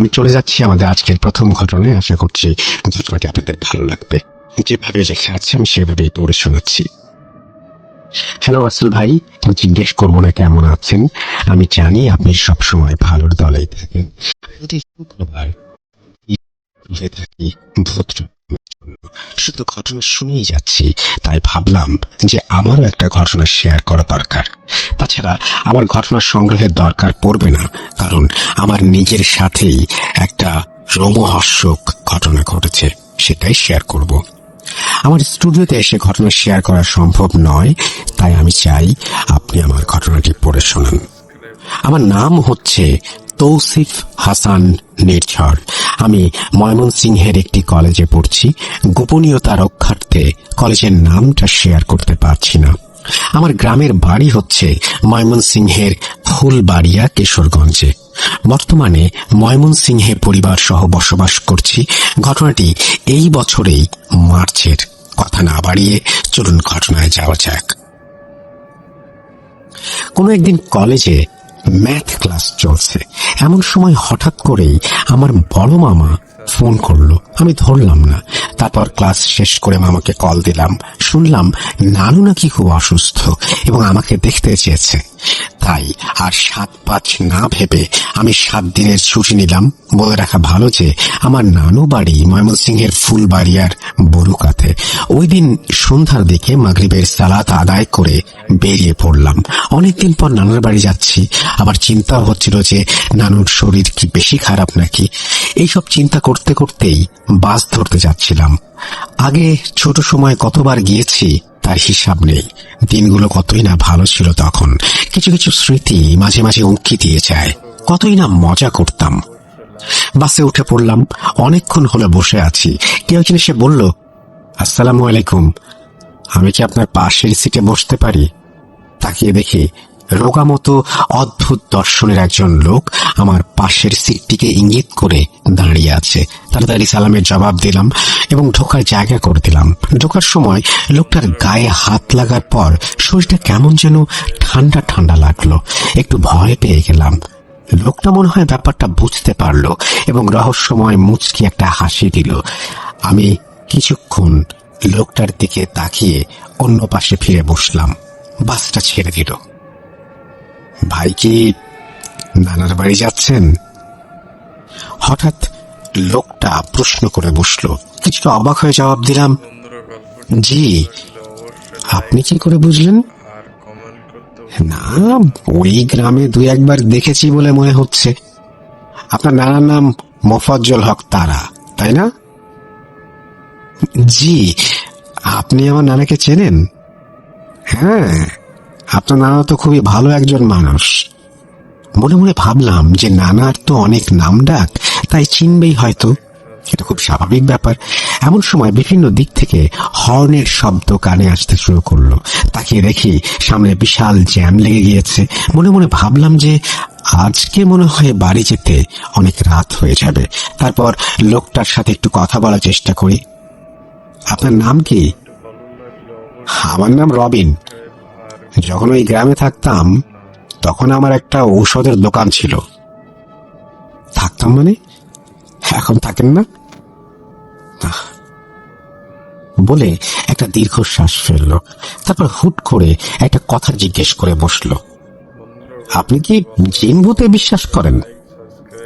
আমি চলে যাচ্ছি আমাদের আজকের প্রথম ঘটনায়। আশা করছি ঘটনাটি আপনাদের ভালো লাগবে। যেভাবে লেখা আছে, আমি সেভাবেই পড়ে শোনাচ্ছি। হ্যালো, আসল ভাই, আমি জিজ্ঞেস করব না কেমন আছেন? আমি জানি আপনি সবসময় ভালোর দলেই থাকেন। শুক্রবার থাকি ভদ্র শুধু ঘটনা শুনেই যাচ্ছি, তাই ভাবলাম যে আমারও একটা ঘটনা শেয়ার করা দরকার। তাছাড়া আমার ঘটনা সংগ্রহের দরকার পড়বে না, কারণ আমার নিজের সাথেই একটা রোমহর্ষক ঘটনা ঘটেছে, সেটাই শেয়ার করব। আমার স্টুডিওতে এসে ঘটনা শেয়ার করা সম্ভব নয়, তাই আমি চাই আপনি আমার ঘটনাটি পড়ে শোনান। আমার নাম হচ্ছে তৌসিফ হাসান নির্ঝর। আমি ময়মনসিংহের একটি কলেজে পড়ছি। গোপনীয়তা রক্ষার্থে কলেজের নামটা শেয়ার করতে পারছি না। আমার গ্রামের বাড়ি হচ্ছে ময়মনসিংহের ফুলবাড়িয়া কিশোরগঞ্জে। বর্তমানে ময়মনসিংহে পরিবার সহ বসবাস করছি। ঘটনাটি এই বছরেই মার্চের। কথা না বাড়িয়ে চলুন ঘটনায় যাওয়া যাক। কোনো একদিন কলেজে ম্যাথ ক্লাস চলছে। এমন সময় হঠাৎ করেই আমার বড় মামা ফোন করল। আমি ধরলাম না। তারপর ক্লাস শেষ করে মামাকে কল দিলাম। শুনলাম নানু নাকি খুব অসুস্থ এবং আমাকে দেখতে চেয়েছে। তাই আর সাত পাঁচ না ভেবে আমি সাত দিনের ছুটি নিলাম। বলে রাখা ভালো যে আমার নানু বাড়ি ময়মনসিংহের ফুলবাড়িয়ার বরুকাতে। ওই দিন সন্ধ্যার দিকে মাগরিবের সালাত আদায় করে বেরিয়ে পড়লাম। অনেকদিন পর নানার বাড়ি যাচ্ছি। আবার চিন্তা হচ্ছিল যে নানুর শরীর কি বেশি খারাপ নাকি? এইসব চিন্তা করতে করতেই বাস ধরতে যাচ্ছিলাম। আগে ছোট সময় কতবার গিয়েছি তার হিসাব নেই দিনগুলো কতই না ভালো ছিল তখন। কিছু কিছু স্মৃতি মাঝে মাঝে উঁকি দিয়ে যায়। কতই না মজা করতাম। বাসে উঠে পড়লাম, অনেকক্ষণ হলো বসে আছি। কেউ একজন সে বলল, আসসালামু আলাইকুম। আমি কি আপনার পাশের সিটে বসতে পারি? তাকিয়ে দেখি রোগা মতো অদ্ভুত দর্শনের একজন লোক আমার পাশের সিটটিকে ইঙ্গিত করে দাঁড়িয়ে আছে। তাড়াতাড়ি সালামের জবাব দিলাম এবং ঢোকার জায়গা করে দিলাম। ঢোকার সময় লোকটার গায়ে হাত লাগার পর শরীরটা কেমন যেন ঠান্ডা ঠান্ডা লাগল। একটু ভয় পেয়ে গেলাম। লোকটা মনে হয় ব্যাপারটা বুঝতে পারল এবং রহস্যময় মুচকি একটা হাসি দিল। আমি কিছুক্ষণ লোকটার দিকে তাকিয়ে অন্য পাশে ফিরে বসলাম। বাসটা ছেড়ে দিল। ভাই কি নানার বাড়ি যাচ্ছেন? হঠাৎ লোকটা প্রশ্ন করে বসল। কিছুটা অবাক হয়ে জবাব দিলাম, জি, আপনি কি করে বুঝলেন? না, ওই গ্রামে দুই একবার দেখেছি বলে মনে হচ্ছে। আপনার নানার নাম মোফাজ্জল হক তারা, তাই না? জি, আপনি আমার নানাকে চেনেন? হ্যাঁ আপনার নানা তো খুবই ভালো একজন মানুষ। মনে মনে ভাবলাম যে নানার তো অনেক নাম ডাক, তাই চিনবেই হয়তো। এটা খুব স্বাভাবিক ব্যাপার। এমন সময় বিভিন্ন দিক থেকে হর্নের শব্দ কানে আসতে শুরু করল। তাকিয়ে দেখি সামনে বিশাল জ্যাম লেগে গিয়েছে। মনে মনে ভাবলাম যে আজকে মনে হয় বাড়ি যেতে অনেক রাত হয়ে যাবে। তারপর লোকটার সাথে একটু কথা বলার চেষ্টা করি। আপনার নাম কি? আমার নাম রবিন। যখন ওই গ্রামে থাকতাম, তখন আমার একটা ঔষধের দোকান ছিল। থাকতাম মানে? এখন থাকেন না? বলে একটা দীর্ঘশ্বাস ফেলল, তারপর হুট করে একটা কথা জিজ্ঞেস করে বসল। আপনি কি জিন ভূতে বিশ্বাস করেন?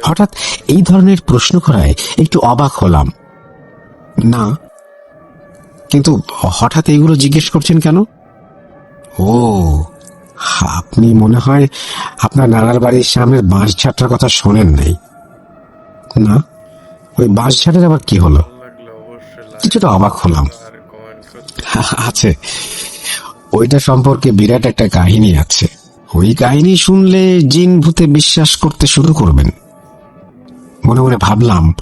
হঠাৎ এই ধরনের প্রশ্ন করায় একটু অবাক হলাম। না। কিন্তু হঠাৎ এইগুলো জিজ্ঞেস করছেন কেন? ও, আপনি মনে হয় আপনার নানার বাড়ির সামনের বাঁশ ঝাড়টার কথা শোনেন নাই। না? ওই বাঁশ ঝাড়ের আবার কি হলো? কিছুটা অবাক হলাম। আছে ওইটা সম্পর্কে বিরাট একটা কাহিনী আছে। ওই কাহিনী শুনলে জিন ভূতে বিশ্বাস করতে শুরু করবেন। মনে মনে ভাবলাম,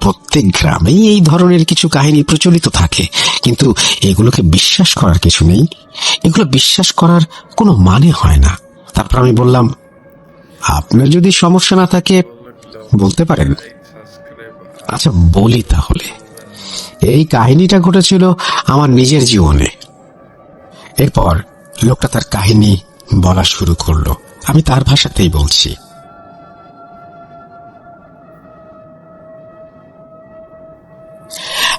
প্রত্যেক গ্রামেই এই ধরনের কিছু কাহিনী প্রচলিত থাকে, কিন্তু এগুলোকে বিশ্বাস করার কিছু নেই। এগুলো বিশ্বাস করার কোনো মানে হয় না। তারপর আমি বললাম, আপনার যদি সমস্যা না থাকে, বলতে পারেন। আচ্ছা বলি তাহলে। এই কাহিনীটা ঘটেছিল আমার নিজের জীবনে। এরপর লোকটা তার কাহিনী বলা শুরু করল। আমি তার ভাষাতেই বলছি।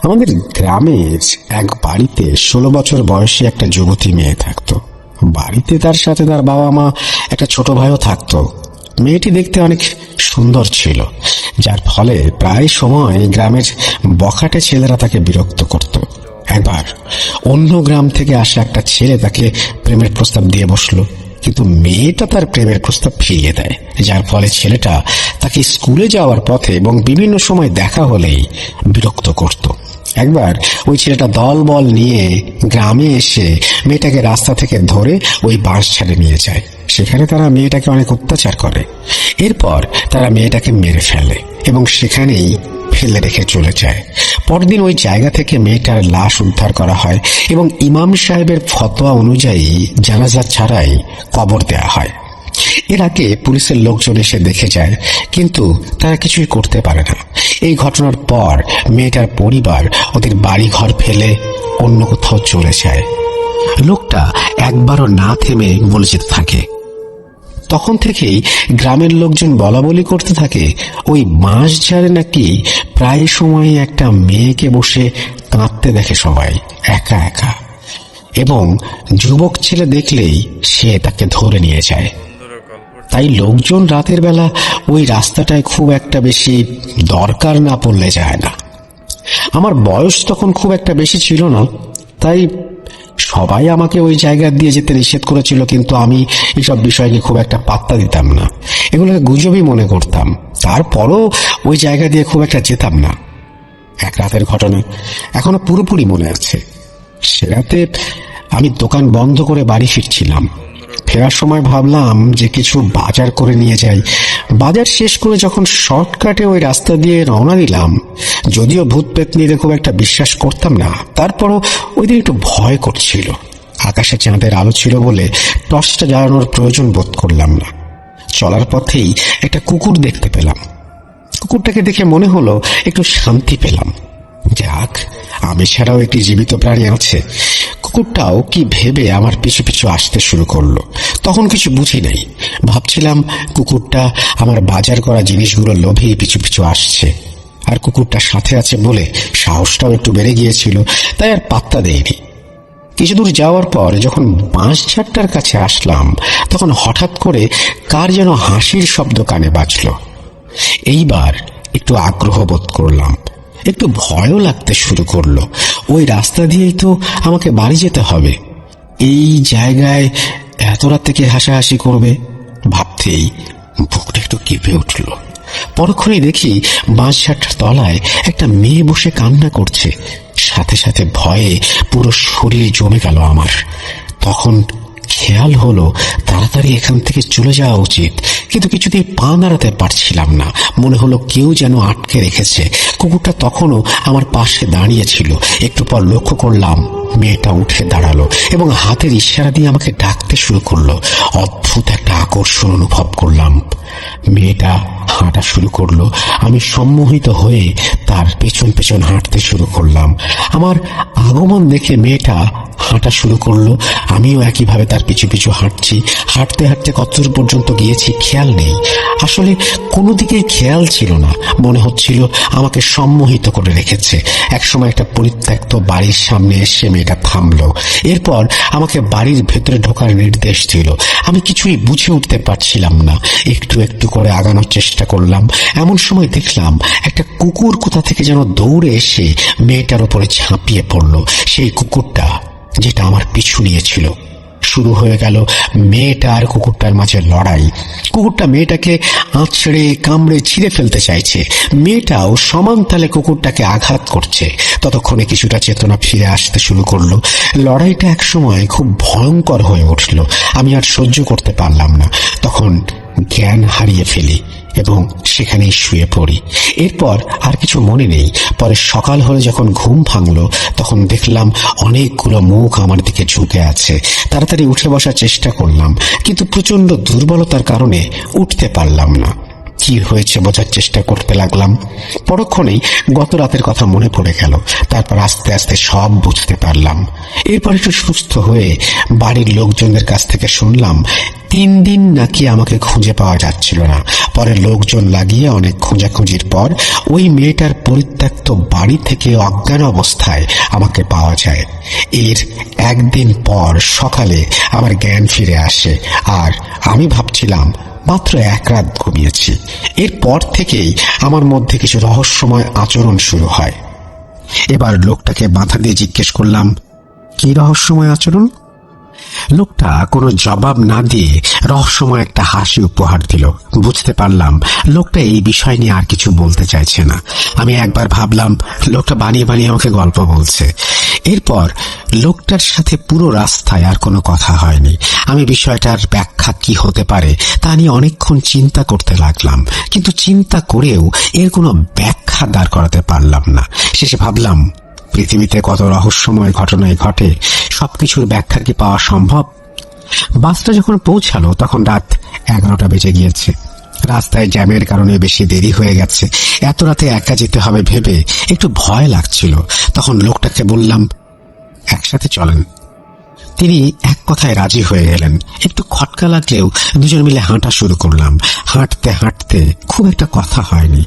আমাদের গ্রামের এক বাড়িতে ষোলো বছর বয়সী একটা যুবতী মেয়ে থাকতো। বাড়িতে তার সাথে তার বাবা মা, একটা ছোট ভাইও থাকতো। মেয়েটি দেখতে অনেক সুন্দর ছিল, যার ফলে প্রায় সময় গ্রামের বখাটে ছেলেরা তাকে বিরক্ত করত। একবার অন্য গ্রাম থেকে আসা একটা ছেলে তাকে প্রেমের প্রস্তাব দিয়ে বসল, কিন্তু মেয়েটা তার প্রেমের প্রস্তাব ফিরিয়ে দেয়, যার ফলে ছেলেটা তাকে স্কুলে যাওয়ার পথে এবং বিভিন্ন সময় দেখা হলেই বিরক্ত করত। একবার ওই ছেলেটা দল বল নিয়ে গ্রামে এসে মেয়েটাকে রাস্তা থেকে ধরে ওই বাঁশ ছেড়ে নিয়ে যায়। সেখানে তারা মেয়েটাকে অনেক অত্যাচার করে। এরপর তারা মেয়েটাকে মেরে ফেলে এবং সেখানেই ফেলে রেখে চলে যায়। পরদিন ওই জায়গা থেকে মেয়েটার লাশ উদ্ধার করা হয় এবং ইমাম সাহেবের ফতোয়া অনুযায়ী জানাজা ছাড়াই কবর দেয়া হয়। এর আগে পুলিশের লোকজন এসে দেখে যায়, কিন্তু তারা কিছুই করতে পারে না। এই ঘটনার পর মেয়েটার পরিবার ওদের বাড়ি ঘর ফেলে অন্য কোথাও চলে যায়। লোকটা একবারও না থেমে বলে যেতে থাকে। তখন থেকেই গ্রামের লোকজন বলা বলি করতে থাকে, ওই বাঁশ ঝাড়ে নাকি প্রায় সময় একটা মেয়েকে বসে কাঁদতে দেখে সবাই, একা একা। এবং যুবক ছেলে দেখলেই সে তাকে ধরে নিয়ে যায়। তাই লোকজন রাতের বেলা ওই রাস্তাটায় খুব একটা বেশি দরকার না পড়লে যায় না। আমার বয়স তখন খুব একটা বেশি ছিল না, তাই সবাই আমাকে ওই জায়গা দিয়ে যেতে নিষেধ করেছিল, কিন্তু আমি এসব বিষয়কে খুব একটা পাত্তা দিতাম না। এগুলোকে গুজবই মনে করতাম। তারপরও ওই জায়গা দিয়ে খুব একটা যেতাম না। এক রাতের ঘটনা এখনও পুরোপুরি মনে আছে। সে রাতে আমি দোকান বন্ধ করে বাড়ি ফিরছিলাম। ফেরার সময় ভাবলাম যে কিছু বাজার করে নিয়ে যাই। বাজার শেষ করে যখন শর্টকাটে ওই রাস্তা দিয়ে রওনা দিলাম, যদিও ভূত পেতনিতে খুব একটা বিশ্বাস করতাম না, তারপরও ওই দিন একটু ভয় করছিল। আকাশে চাঁদের আলো ছিল বলে টর্চটা জ্বালানোর প্রয়োজন বোধ করলাম না। চলার পথেই একটা কুকুর দেখতে পেলাম। কুকুরটাকে দেখে মনে হলো একটু শান্তি পেলাম। যাক, আমি ছাড়াও একটি জীবিত প্রাণী আছে। কুকুরটাও কি ভেবে আমার পিছু পিছু আসতে শুরু করল। তখন কিছু বুঝি নাই। ভাবছিলাম, কুকুরটা আমার বাজার করা জিনিসগুলো লোভেই পিছু পিছু আসছে। আর কুকুরটা সাথে আছে বলে সাহসটাও একটু বেড়ে গিয়েছিল, তাই আর পাত্তা দেয়নি। কিছু দূর যাওয়ার পর যখন বাঁশ ঝাড়টার কাছে আসলাম, তখন হঠাৎ করে কার যেন হাসির শব্দ কানে বাজল। এইবার একটু আগ্রহ বোধ করলাম। একটু ভয়ও লাগতে শুরু করল। ওই রাস্তা দিয়েই তো আমাকে বাড়ি যেতে হবে। এই জায়গায় এত রাত থেকে হাসাহাসি করবে ভাবতেই বুকটা একটু কেঁপে উঠল। পরক্ষণে দেখি বাঁশঝাড়টার তলায় একটা মেয়ে বসে কান্না করছে। সাথে সাথে ভয়ে পুরো শরীর জমে গেল আমার। তখন খেয়াল হলো, তাড়াতাড়ি এখান থেকে চলে যাওয়া উচিত। কিন্তু কিছুতেই পা নাড়াতে পারছিলাম না। মনে হলো কেউ যেন আটকে রেখেছে। কুকুরটা তখনও আমার পাশে দাঁড়িয়েছিল। একটু পর লক্ষ্য করলাম, মেয়েটা উঠে দাঁড়াল এবং হাতের ইশারা দিয়ে আমাকে ডাকতে শুরু করল। অদ্ভুত একটা আকর্ষণ অনুভব করলাম। মেয়েটা হাঁটা শুরু করল। আমি সম্মোহিত হয়ে তার পেছন পেছন হাঁটতে শুরু করলাম। আমার আগমন দেখে মেয়েটা হাঁটা শুরু করল। আমিও একইভাবে তার পিছু পিছু হাঁটছি। হাঁটতে হাঁটতে কতদূর পর্যন্ত গিয়েছি খেয়াল নেই। আসলে কোনো দিকেই খেয়াল ছিল না। মনে হচ্ছিল আমাকে সম্মোহিত করে রেখেছে। একসময় একটা পরিত্যক্ত বাড়ির সামনে এসে মেয়েটা থামলো। এরপর আমাকে বাড়ির ভেতরে ঢোকার নির্দেশ দিল। আমি কিছুই বুঝে উঠতে পারছিলাম না। একটু একটু করে আগানোর চেষ্টা করলাম। এমন সময় দেখলাম একটা কুকুর কোথা থেকে যেন দৌড়ে এসে মেয়েটার উপরে ঝাঁপিয়ে পড়ল। সেই কুকুরটা যেটা আমার পিছু নিয়েছিল। শুরু হয়ে গেল মেয়েটা আর কুকুরটার মাঝে লড়াই। কুকুরটা মেয়েটাকে আঁচড়ে, কামড়ে ছিঁড়ে ফেলতে চাইছে। মেয়েটাও সমান তালে কুকুরটাকে আঘাত করছে। ততক্ষণে কিছুটা চেতনা ফিরে আসতে শুরু করল। লড়াইটা একসময় খুব ভয়ঙ্কর হয়ে উঠল। আমি আর সহ্য করতে পারলাম না। তখন জ্ঞান হারিয়ে ফেলি। এবং সেখানেই শুয়ে পড়ি। এরপর আর কিছু মনে নেই। পরে সকাল হলে যখন ঘুম ভাঙল, তখন দেখলাম অনেকগুলো মুখ আমার দিকে ঝুঁকে আছে। তাড়াতাড়ি উঠে বসার চেষ্টা করলাম, কিন্তু প্রচণ্ড দুর্বলতার কারণে উঠতে পারলাম না। কি হয়েছে বোঝার চেষ্টা করতে লাগলাম। পরক্ষণেই গত রাতের কথা মনে পড়ে গেল। তারপর আস্তে আস্তে সব বুঝতে পারলাম। এরপর একটু সুস্থ হয়ে বাড়ির লোকজনদের কাছ থেকে শুনলাম, তিন দিন নাকি আমাকে খুঁজে পাওয়া যাচ্ছিল না। পরে লোকজন লাগিয়ে অনেক খোঁজাখুঁজির পর ওই মেয়েটার পরিত্যক্ত বাড়ি থেকে অজ্ঞান অবস্থায় আমাকে পাওয়া যায়। এর একদিন পর সকালে আমার জ্ঞান ফিরে আসে। আর আমি ভাবছিলাম মাত্র এক রাত ঘুমিয়েছি। এরপর থেকেই আমার মধ্যে কিছু রহস্যময় আচরণ শুরু হয়। এবার লোকটাকে মাথা দিয়ে জিজ্ঞেস করলাম, কি রহস্যময় আচরণ? লোকটা কোনো জবাব না দিয়ে রহস্যময় একটা হাসি উপহার দিল। বুঝতে পারলাম, লোকটা এই বিষয় নিয়ে আর কিছু বলতে চাইছে না। আমি একবার ভাবলাম, লোকটা বানিয়ে বানিয়ে আমাকে গল্প বলছে। এরপর লোকটার সাথে পুরো রাস্তায় আর কোনো কথা হয়নি। আমি বিষয়টার ব্যাখ্যা কি হতে পারে তা নিয়ে অনেকক্ষণ চিন্তা করতে লাগলাম। কিন্তু চিন্তা করেও এর কোনো ব্যাখ্যা দাঁড় করাতে পারলাম না। শেষে ভাবলাম পৃথিবীতে কত রহস্যময় ঘটনায় ঘটে, সবকিছুর ব্যাখ্যা কি পাওয়া সম্ভব? বাসটা যখন পৌঁছালো, তখন রাত এগারোটা বেজে গিয়েছে। রাস্তায় জ্যামের কারণে বেশি দেরি হয়ে গেছে। এত রাতে একা যেতে হবে ভেবে একটু ভয় লাগছিল। তখন লোকটাকে বললাম, একসাথে চলেন। তিনি এক কথায় রাজি হয়ে গেলেন একটু খটকা লাগলেও দুজন মিলে হাঁটা শুরু করলাম। হাঁটতে হাঁটতে খুব একটা কথা হয়নি।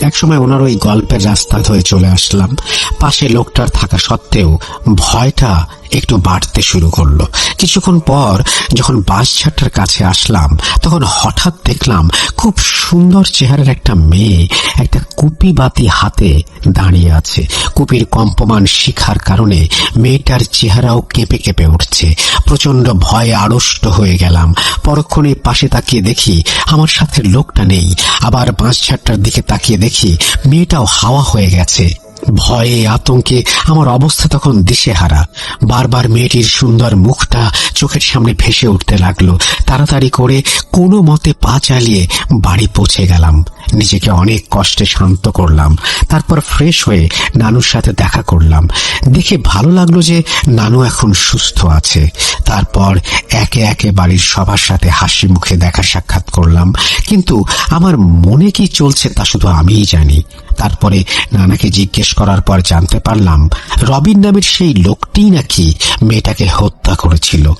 একসময় ওনার ওই গল্পের রাস্তা ধরে চলে আসলাম। পাশে লোকটার থাকা সত্ত্বেও ভয়টা একটু বাড়তে শুরু করল। কিছুক্ষণ পর যখন বাস ছাড়টার কাছে আসলাম, তখন হঠাৎ দেখলাম খুব সুন্দর চেহারার একটা মেয়ে একটা কুপি বাতি হাতে দাঁড়িয়ে আছে। কুপির কম্পমান শিখার কারণে মেয়েটার চেহারাও কেঁপে কেঁপে উঠছে। প্রচণ্ড ভয়ে আড়ষ্ট হয়ে গেলাম। পরক্ষণে পাশে তাকিয়ে দেখি আমার সাথে লোকটা নেই। আবার বাঁশ ছাড়টার দিকে তাকিয়ে দেখি মেয়েটাও হাওয়া হয়ে গেছে। ভয়ে, আতঙ্কে আমার অবস্থা তখন দিশেহারা। বারবার মেয়েটির সুন্দর মুখটা চোখের সামনে ভেসে উঠতে লাগল। তাড়াতাড়ি করে কোনো মতে পা চালিয়ে বাড়ি পৌঁছে গেলাম। নিজেকে অনেক কষ্টে শান্ত করলাম। তারপর ফ্রেশ হয়ে নানুর সাথে দেখা করলাম। দেখে ভালো লাগল যে নানু এখন সুস্থ আছে। তারপর একে একে বাড়ির সবার সাথে হাসি মুখে দেখা সাক্ষাৎ করলাম। কিন্তু আমার মনে কি চলছে তা শুধু আমিই জানি। তারপরে নানাকে জিজ্ঞেস করার পর জানতে পারলাম রবিন নামের সেই লোকটিই নাকি মেয়েটাকে হত্যা করেছিল।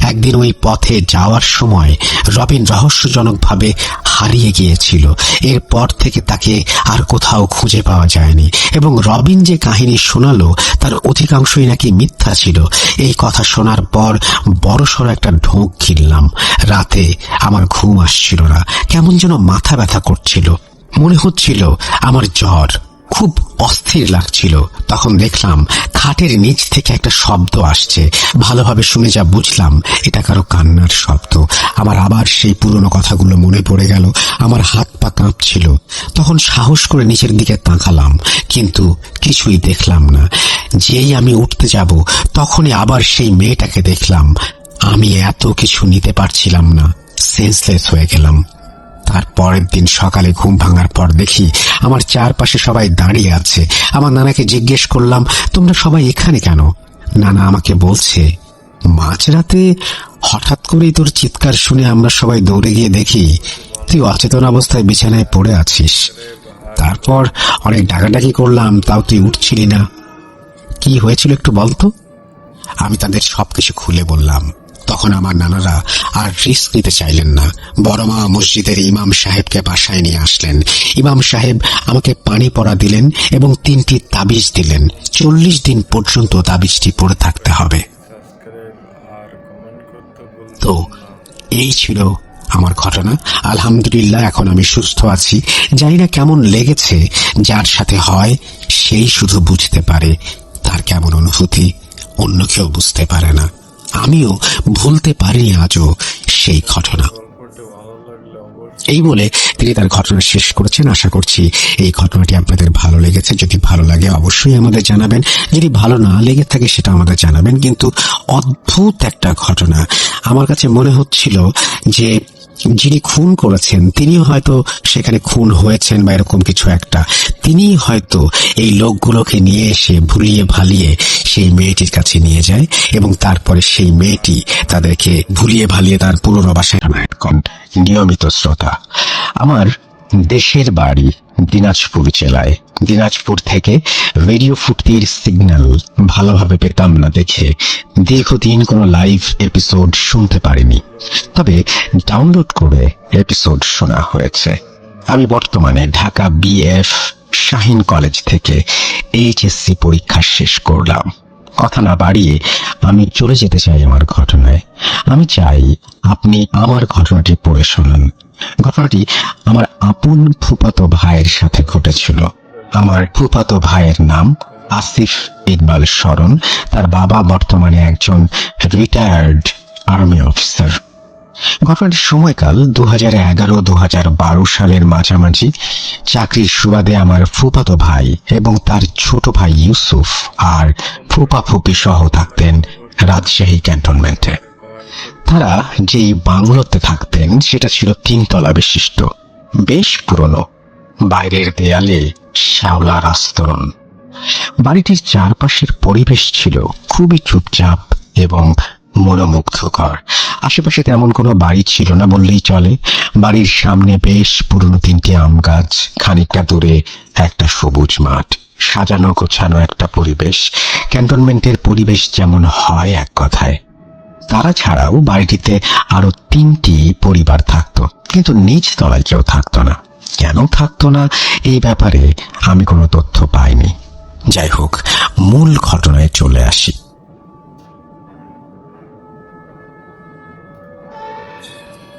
একদিন ওই পথে যাওয়ার সময় রবিন রহস্যজনকভাবে হারিয়ে গিয়েছিল। এরপর থেকে তাকে আর কোথাও খুঁজে পাওয়া যায়নি এবং রবিন যে কাহিনী শোনালো তার অধিকাংশই নাকি মিথ্যা ছিল। এই কথা শোনার পর বড়সড় একটা ঢোক গিললাম রাতে আমার ঘুম আসছিল না। কেমন যেন মাথা ব্যথা করছিল। মনে হচ্ছিল আমার জ্বর খুব অস্থির লাগছিল। তখন দেখলাম খাটের নিচ থেকে একটা শব্দ আসছে। ভালোভাবে শুনে যা বুঝলাম, এটা কারও কান্নার শব্দ। আমার আবার সেই পুরনো কথাগুলো মনে পড়ে গেল, আমার হাত পা কাঁপছিল। তখন সাহস করে নিচের দিকে তাকালাম, কিন্তু কিছুই দেখলাম না। যেই আমি উঠতে যাব, তখনই আবার সেই মেয়েটাকে দেখলাম। আমি এত কিছু নিতে পারছিলাম না সেন্সলেস হয়ে গেলাম। তার পরের দিন সকালে ঘুম ভাঙার পর দেখি আমার চারপাশে সবাই দাঁড়িয়ে আছে। আমার নানাকে জিজ্ঞেস করলাম, তোমরা সবাই এখানে কেন? নানা আমাকে বলছে, মাঝরাতে হঠাৎ করেই তোর চিৎকার শুনে আমরা সবাই দৌড়ে গিয়ে দেখি, তুই অচেতন অবস্থায় বিছানায় পড়ে আছিস। তারপর অনেক ডাকাডাকি করলাম, তাও তুই উঠছিলি না। কি হয়েছিল একটু বলতো? আমি তাদের সবকিছু খুলে বললাম তখন আমার নানারা আর রিস্ক নিতে চাইলেন না। বড় মা মসজিদের ইমাম সাহেবকে বাসায় নিয়ে আসলেন। ইমাম সাহেব আমাকে পানি পড়া দিলেন এবং তিনটি তাবিজ দিলেন। চল্লিশ দিন পর্যন্ত তাবিজটি পড়ে থাকতে হবে। তো এই ছিল আমার ঘটনা। আলহামদুলিল্লাহ এখন আমি সুস্থ আছি। জানি না কেমন লেগেছে, যার সাথে হয় সেই শুধু বুঝতে পারে। তার কেমন অনুভূতি অন্য কেউ বুঝতে পারে না। আমিও ভুলতে পারিনি আজও সেই ঘটনা। এই বলে তিনি তার ঘটনা শেষ করেছেন। আশা করছি এই ঘটনাটি আপনাদের ভালো লেগেছে। যদি ভালো লাগে অবশ্যই আমাদের জানাবেন। যদি ভালো না লেগে থাকে সেটা আমাদের জানাবেন। কিন্তু অদ্ভুত একটা ঘটনা। আমার কাছে মনে হচ্ছিল যে যিনি খুন করেছেন তিনি হয়তো সেখানে খুন হয়েছেন বা এরকম কিছু একটা। তিনি হয়তো এই লোকগুলোকে নিয়ে এসে ভুলিয়ে ভালিয়ে সেই মেয়েটির কাছে নিয়ে যায় এবং তারপরে সেই মেয়েটি তাদেরকে ভুলিয়ে ভালিয়ে তার পুরনো নিয়মিত শ্রোতা, আমার দেশের বাড়ি দিনাজপুর জেলায়। দিনাজপুর থেকে রেডিও ফুটির সিগন্যাল ভালোভাবে পেতাম না দেখে দীর্ঘদিন কোনো লাইভ এপিসোড শুনতে পারিনি। তবে ডাউনলোড করে এপিসোড শোনা হয়েছে। আমি বর্তমানে ঢাকা বিএফ শাহিন কলেজ থেকে এইচএসসি পরীক্ষা শেষ করলাম। কথা না বাড়িয়ে আমি চলে যেতে চাই আমার ঘটনায়। আমি চাই আপনি আমার ঘটনাটি পড়ে শোনান। ঘটনাটি আমার আপন ফুপাতো ভাইয়ের সাথে ঘটেছিল। আমার ফুপাতো ভাইয়ের নাম আসিফ ইকবাল শরণ। তার বাবা বর্তমানে একজন রিটায়ার্ড আর্মি অফিসার ঘটনাটির সময়কাল দু হাজার এগারো দু হাজার বারো সালের মাঝামাঝি। চাকরির সুবাদে আমার ফুপাতো ভাই এবং তার ছোট ভাই ইউসুফ আর ফুপা ফুপি সহ থাকতেন রাজশাহী ক্যান্টনমেন্টে। তারা যেই বাংলোতে থাকতেন, সেটা ছিল তিনতলা বিশিষ্ট, বেশ পুরনো। বাইরের দেয়ালে শ্যাওলার আস্তরণ। বাড়িটির চারপাশের পরিবেশ ছিল খুবই চুপচাপ এবং মনোমুগ্ধকর। আশেপাশে তেমন কোনো বাড়ি ছিল না বললেই চলে। বাড়ির সামনে বেশ পুরনো তিনটি আম গাছ, খানিকটা দূরে একটা সবুজ মাঠ, সাজানো গোছানো একটা পরিবেশ। ক্যান্টনমেন্টের পরিবেশ যেমন হয় এক কথায়। তারা ছাড়াও বাড়িটিতে আরও তিনটি পরিবার থাকতো। কিন্তু নিচ তলায় কেউ থাকতো না। কেন থাকতো না? এই ব্যাপারে আমি কোনো তথ্য পাইনি। যাই হোক, মূল ঘটনায় চলে আসি।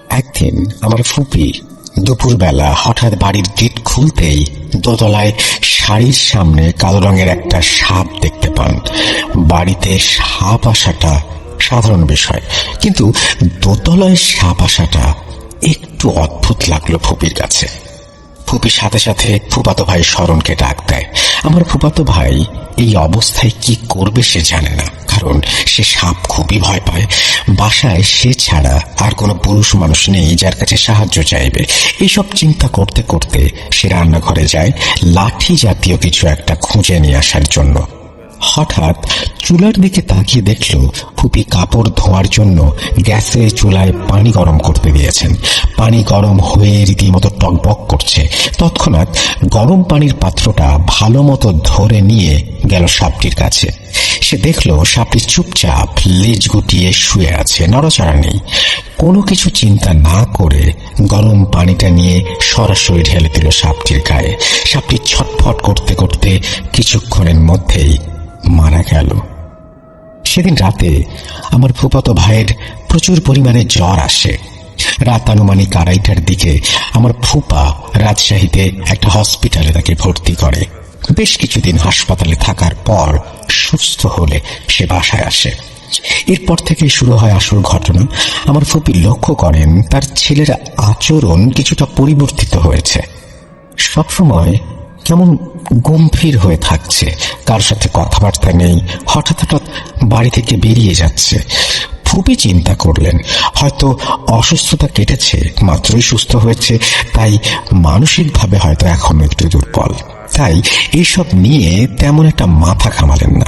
একদিন আমার ফুপি দুপুরবেলা হঠাৎ বাড়ির গেট খুলতেই দোতলায় শাড়ির সামনে কালো রঙের একটা সাপ দেখতে পান। বাড়িতে সাপ আসাটা সাধারণ বিষয়। কিন্তু দোতলায় সাপ আসাটা একটু অদ্ভুত লাগল ফুপির কাছে। ফুপির সাথে সাথে ফুপাতো ভাই স্মরণকে ডাক দেয়। আমার ফুপাতো ভাই এই অবস্থায় কি করবে সে জানে না, কারণ সে সাপ খুবই ভয় পায়। বাসায় সে ছাড়া আর কোনো পুরুষ মানুষ নেই যার কাছে সাহায্য চাইবে। এইসব চিন্তা করতে করতে সে রান্নাঘরে যায়, লাঠি জাতীয় কিছু একটা খুঁজে নিয়ে আসার জন্য। হঠাৎ চুলার দিকে তাকিয়ে দেখল ফুপি কাপড় ধোয়ার জন্য গ্যাসের চুলায় পানি গরম করতে দিয়েছেন। পানি গরম হয়ে রীতিমতো টকবক করছে। তৎক্ষণাৎ গরম পানির পাত্রটা ভালো মতো ধরে নিয়ে গেল সাপটির কাছে। সে দেখল সাপটি চুপচাপ লেজ গুটিয়ে শুয়ে আছে, নড়াচড়া নেই। কোনো কিছু চিন্তা না করে গরম পানিটা নিয়ে সরাসরি ঢেলে দিল সাপটির গায়ে। সাপটি ছটফট করতে করতে কিছুক্ষণের মধ্যেই মারা গেল। সেদিন রাতে আমার ফুপাতো ভাইয়ের প্রচুর পরিমাণে জ্বর আসে। রাত আনুমানিক আড়াইটার দিকে আমার ফুপা রাজশাহীতে একটা হসপিটালে তাকে ভর্তি করে। বেশ কিছুদিন হাসপাতালে থাকার পর সুস্থ হলে সে বাসায় আসে। এরপর থেকে শুরু হয় আসল ঘটনা। আমার ফুপি লক্ষ্য করেন, তার ছেলের আচরণ কিছুটা পরিবর্তিত হয়েছে। সবসময় কেমন গম্ভীর হয়ে থাকছে। কার সাথে কথাবার্তা নেই। হঠাৎ হঠাৎ বাড়ি থেকে বেরিয়ে যাচ্ছে। খুবই চিন্তা করলেন, হয়তো অসুস্থতা কেটেছে, মাত্রই সুস্থ হয়েছে, তাই মানসিকভাবে হয়তো এখনও একটু দুর্বল। তাই এইসব নিয়ে তেমন একটা মাথা ঘামালেন না।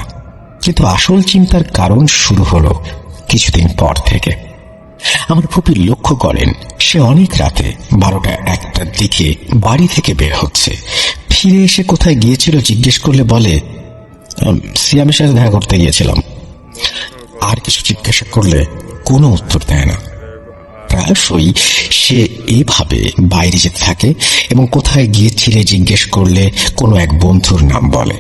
কিন্তু আসল চিন্তার কারণ শুরু হলো কিছুদিন পর থেকে। আমার ফুপি লক্ষ্য করেন, সে অনেক রাতে বারোটা একটার দিকে বাড়ি থেকে বের হচ্ছে। ফিরে এসে কোথায় গিয়েছিল জিজ্ঞেস করলে বলে "আম, সিয়ামের সাথে দেখা করতে গিয়েছিলাম। আর কিছু জিজ্ঞাসা করলে কোনো উত্তর দেয় না। প্রায়শই সে এভাবে বাইরে যেতে থাকে এবং কোথায় গিয়েছিলে জিজ্ঞেস করলে কোনো এক বন্ধুর নাম বলে।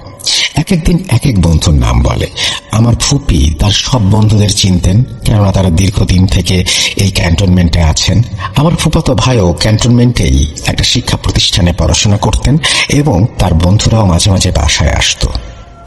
এক একদিন এক এক বন্ধুর নাম বলে। আমার ফুপি তার সব বন্ধুদের চিনতেন, কেননা তারা দীর্ঘদিন থেকে এই ক্যান্টনমেন্টে আছেন। আমার ফুপাতো ভাইও ক্যান্টনমেন্টেই একটা শিক্ষা প্রতিষ্ঠানে পড়াশোনা করতেন এবং তার বন্ধুরাও মাঝে মাঝে বাসায় আসতো।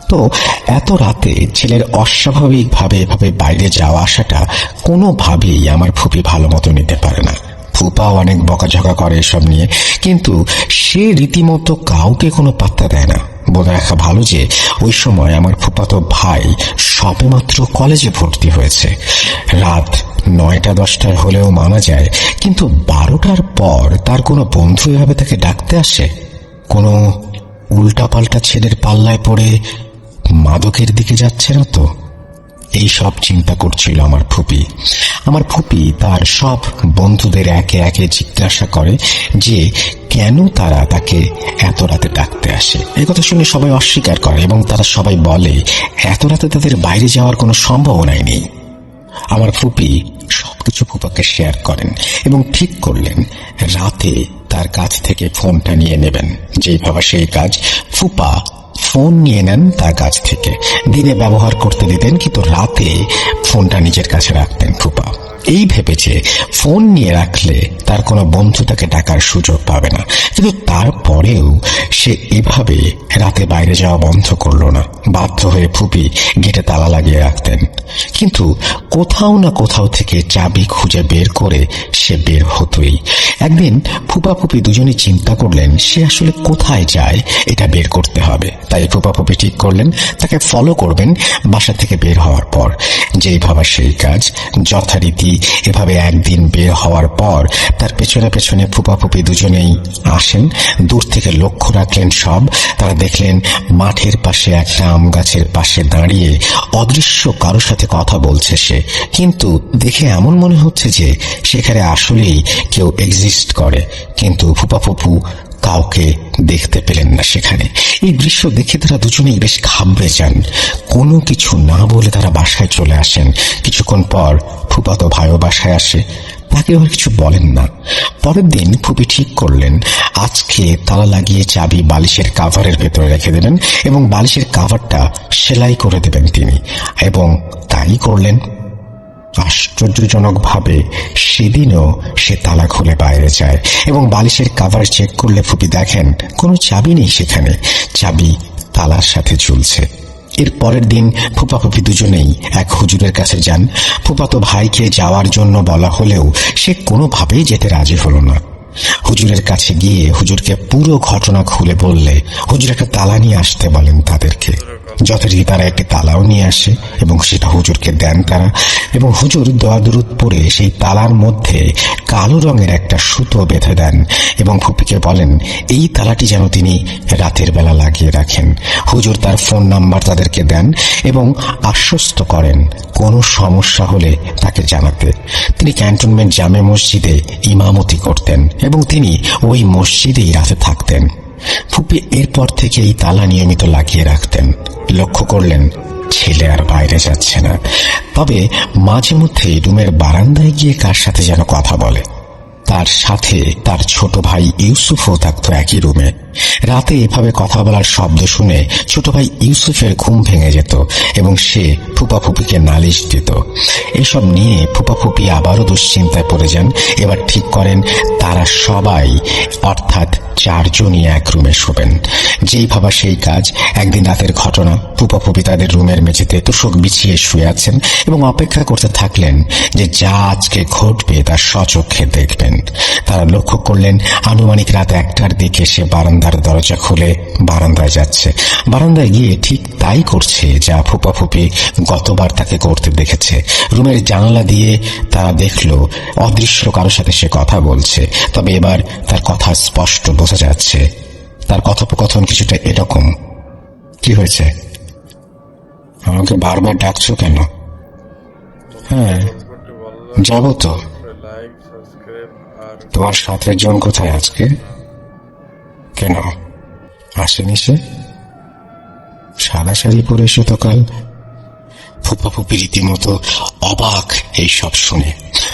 তো এত রাতে ছেলের অস্বাভাবিকভাবে এভাবে বাইরে যাওয়া আসাটা কোনোভাবেই আমার ফুপি ভালো মতো নিতে পারে না। ফুপাও অনেক বকাঝকা করে এসব নিয়ে, কিন্তু সে রীতিমতো কাউকে কোনো পাত্তা দেয় না। বলে রাখা ভালো যে ওই সময় আমার ফুপাতো ভাই সবেমাত্র কলেজে ভর্তি হয়েছে। রাত নয়টা দশটায় হলেও মানা যায়, কিন্তু বারোটার পর তার কোনো বন্ধু এভাবে তাকে ডাকতে আসে? কোনো উল্টাপাল্টা ছেলের পাল্লায় পড়ে মাদকের দিকে যাচ্ছে না তো? এই সব চিন্তা করছিল আমার ফুপি। আমার ফুপি তার সব বন্ধুদের একে একে জিজ্ঞাসা করে যে, কেন তারা তাকে এত রাতে ডাকতে আসে? এই কথা শুনে সবাই অস্বীকার করে এবং তারা সবাই বলে, এত রাতে তাদের বাইরে যাওয়ার কোনো সম্ভাবনাই নেই। আমার ফুপি সবকিছু ফুপাকে শেয়ার করেন এবং ঠিক করলেন, রাতে তার কাছ থেকে ফোনটা নিয়ে নেবেন। যেই ভাবা সেই কাজ ফুপা ফোন নিয়ে নেন তার কাছ থেকে। দিনে ব্যবহার করতে দিতেন, কিন্তু রাতে ফোনটা নিজের কাছে রাখতেন ফুপা। এই ভেবেছে, ফোন নিয়ে রাখলে তার কোনো বন্ধু তাকে ডাকার সুযোগ পাবে না। কিন্তু তারপরেও সে এভাবে রাতে বাইরে যাওয়া বন্ধ করল না। বাধ্য হয়ে ফুপি গেটে তালা লাগিয়ে রাখতেন। কিন্তু কোথাও না কোথাও থেকে চাবি খুঁজে বের করে সে বের হতোই। একদিন ফুপা ফুপি দুজনে চিন্তা করলেন, সে আসলে কোথায় যায়, এটা বের করতে হবে। তাই ফুপা ফুপি ঠিক করলেন, তাকে ফলো করবেন বাসা থেকে বের হওয়ার পর। যেই ভাবা সেই কাজ যথারীতি এভাবে একদিন বের হওয়ার পর তার পেছনে পেছনে ফুপা ফুপি দুজনেই আসেন। দূর থেকে লক্ষ্য রাখলেন সব। তারা দেখলেন মাঠের পাশে একটা আম গাছের পাশে দাঁড়িয়ে অদৃশ্য কারোর সাথে কথা বলছে সে। কিন্তু দেখে এমন মনে হচ্ছে যে সেখানে আসলেই কেউ এক্সিস্ট করে। কিন্তু ফুপা ফুপু কাউকে দেখতে পেলেন না সেখানে। এই দৃশ্য দেখে তারা দুজনেই বেশ ঘাবড়ে যান। কোনো কিছু না বলে তারা বাসায় চলে আসেন। কিছুক্ষণ পর ফুপাতো ভাইও বাসায় আসে। তাকে আর কিছু বলেন না। পরের দিন ফুপি ঠিক করলেন। আজকে তালা লাগিয়ে চাবি বালিশের কাভারের ভেতরে রেখে দেবেন এবং বালিশের কাভারটা সেলাই করে দেবেন তিনি। এবং তাই করলেন। আশ্চর্যজনকভাবে সেদিনও সে তালা খুলে বাইরে যায় এবং বালিশের কাভার চেক করলে ফুপি দেখেন কোনো চাবি নেই সেখানে। চাবি তালার সাথে ঝুলছে। এর পরের দিন ফুপা ফুপি দুজনেই এক হুজুরের কাছে যান। ফুপাতো ভাইকে যাওয়ার জন্য বলা হলেও সে কোনোভাবেই যেতে রাজি হলো না। হুজুরের কাছে গিয়ে হুজুরকে পুরো ঘটনা খুলে বললে হুজুর একটা তালা নিয়ে আসতে বলেন তাদেরকে। যথারীতি তারা একটি তালাও নিয়ে আসে এবং সেটা হুজুরকে দেন তারা। এবং হুজুর দোয়া দুরুদ পরে সেই তালার মধ্যে কালো রঙের একটা সুতো বেঁধে দেন এবং ফুপিকে বলেন, এই তালাটি যেন তিনি রাতের বেলা লাগিয়ে রাখেন। হুজুর তার ফোন নাম্বার তাদেরকে দেন এবং আশ্বস্ত করেন, কোনো সমস্যা হলে তাকে জানাতে। তিনি ক্যান্টনমেন্ট জামে মসজিদে ইমামতি করতেন এবং তিনি ওই মসজিদেই রাতে থাকতেন। ফুপি এরপর থেকে এই তালা নিয়মিত লাগিয়ে রাখতেন। লক্ষ্য করলেন, ছেলে আর বাইরে যাচ্ছে না। তবে মাঝে মধ্যে রুমের বারান্দায় গিয়ে কার সাথে যেন কথা বলে। তার সাথে তার ছোট ভাই ইউসুফও থাকতো একই রুমে। রাতে এভাবে কথা বলার শব্দ শুনে ছোট ভাই ইউসুফের ঘুম ভেঙে যেত এবং সে ফুপা ফুপিকে নালিশ দিত। এসব নিয়ে ফুপা ফুপি আবারও দুশ্চিন্তায় পড়ে যান। এবার ঠিক করেন, তারা সবাই, অর্থাৎ চারজনই এক রুমে শোবেন। যেই ভাবা সেই কাজ, একদিন রাতের ঘটনা ফুপা ফুপি তাদের রুমের মেঝেতে তোষক বিছিয়ে শুয়ে আছেন এবং অপেক্ষা করতে থাকলেন যে যা আজকে ঘটবে তা সচক্ষে দেখবেন। তারা লক্ষ্য করলেন, আনুমানিক রাত একটার দিকে সে বারান্দার দরজা খুলে বারান্দায় যাচ্ছে। বারান্দায় গিয়ে ঠিক তাই করছে যা ফুপা ফুপি গতবার তাকে করতে দেখেছে। রুমের জানালা দিয়ে তারা দেখল, অদৃশ্য কারোর সাথে সে কথা বলছে। তবে এবার তার কথা স্পষ্ট বোঝা যাচ্ছে। তার কথোপকথন কিছুটা এরকম। কি হয়েছে? আমাকে বারবার ডাকছো কেন? হ্যাঁ যাব তো। তোমার সাথের জন কোথায় আজকে? কেন? আসেনি সে? সাদা শাড়ি পরে এসে তো কাল। ফুপা ফুপি রীতিমতো অবাক এই সব শুনে।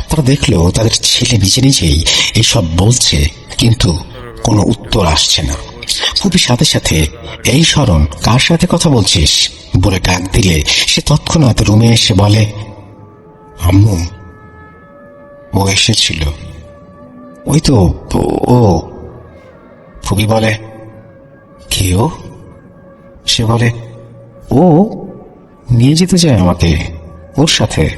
তারা দেখল তাদের ছেলে নিজে নিজেই এইসব বলছে, কিন্তু কোনো উত্তর আসছে না। ফুপি সাথে সাথে, এই স্মরণ কার সাথে কথা বলছিস? বলে ডাক দিলে সে তৎক্ষণাৎ রুমে এসে বলে, আম্মু, ও এসেছিল। ওই তো, ও- ফুবি বলে, কে ও? সে বলে, ও নিয়ে যেতে চায় আমাকে, ওর সাথে।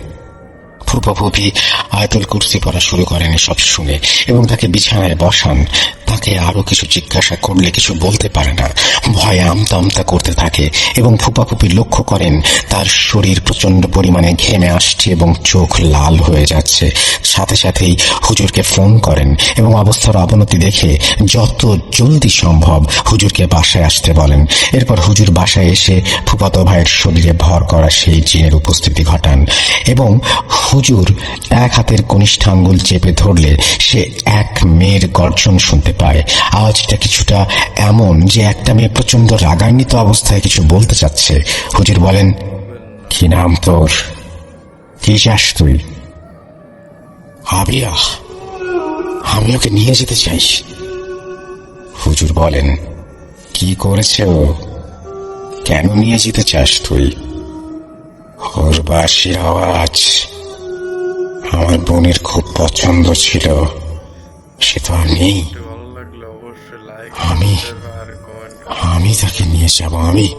ফুপা ফুপি আয়তুল কুর্সি পড়া শুরু করেন সব শুনে এবং তাকে বিছানায় বসান। তাকে আরও কিছু জিজ্ঞাসা করলে কিছু বলতে পারে না। ভয়ে আমতা আমতা করতে থাকে এবং ফুপাফুপি লক্ষ্য করেন, তার শরীর প্রচণ্ড পরিমাণে ঘেমে আসছে এবং চোখ লাল হয়ে যাচ্ছে। সাথে সাথেই হুজুরকে ফোন করেন এবং অবস্থার অবনতি দেখে যত জলদি সম্ভব হুজুরকে বাসায় আসতে বলেন। এরপর হুজুর বাসায় এসে ফুপাতো ভাইয়ের শরীরে ভর করা সেই জিনের উপস্থিতি ঘটান এবং হুজুর এক হাতের কনিষ্ঠ আঙ্গুল চেপে ধরলে সে এক মেয়ের গর্জন শুনতে পায়। আওয়াজটা কিছুটা এমন যে একটা মেয়ে প্রচণ্ড রাগান্বিত অবস্থায় কিছু বলতে চাচ্ছে। হুজুর বলেন, কি নাম তোর? কি চাস তুই? আবিয়া, আমি ওকে নিয়ে যেতে চাই হুজুর বলেন, কি করেছে ও? কেন নিয়ে যেতে চাস তুই? ওর বাঁশির আওয়াজ। আমার বোনের খুব পছন্দ ছিল। সে তো আর নেই আমি- আমি তাকে নিয়ে যাব, আমি।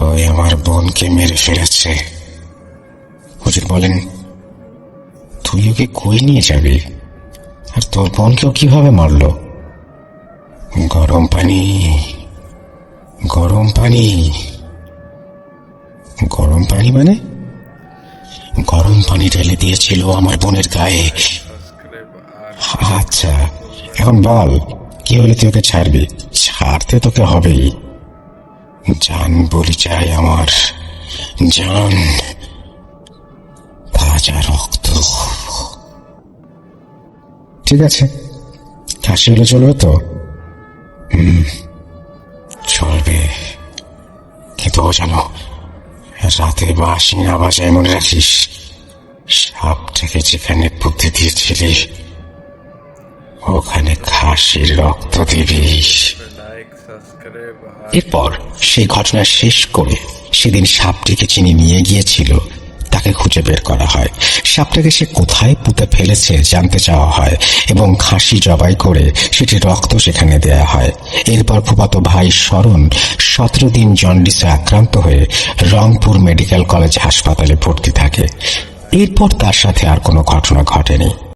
ওই আমার বোনকে মেরে ফেলেছে। হুজুর বলেন, তুই ওকে কই নিয়ে যাবি? আর তোর বোনকেও কীভাবে মারলো? গরম পানি। গরম পানি। গরম পানি মানে? গরম পানি ঢেলে দিয়েছিল আমার বোনের গায়ে। আচ্ছা এখন বল, কি হলে তুই ওকে ছাড়বি? ছাড়তে তোকে হবেই। জান বলি চাই আমার। জান তাজা রক্ত। ঠিক আছে, কাশি হলে চলবে তো? হুম, চলবে। কিন্তু ও জানো, রাতে বাসি না বাজায় মনে রাখিস। সাপটাকে যেখানে বুদ্ধি দিয়েছিলি ওখানে খাসির রক্ত দিবি। এরপর সেই ঘটনা শেষ করে সেদিন সাপটিকে চিনি নিয়ে গিয়েছিল, তাকে খুঁজে বের করা হয়। সাপটাকে সে কোথায় পুঁতে ফেলেছে জানতে চাওয়া হয় এবং খাসি জবাই করে সেটি রক্ত সেখানে দেয়া হয়। এরপর ফুপাতো ভাই শরণ সতেরো দিন জন্ডিসে আক্রান্ত হয়ে রংপুর মেডিকেল কলেজ হাসপাতালে ভর্তি থাকে। এরপর তার সাথে আর কোনো ঘটনা ঘটেনি।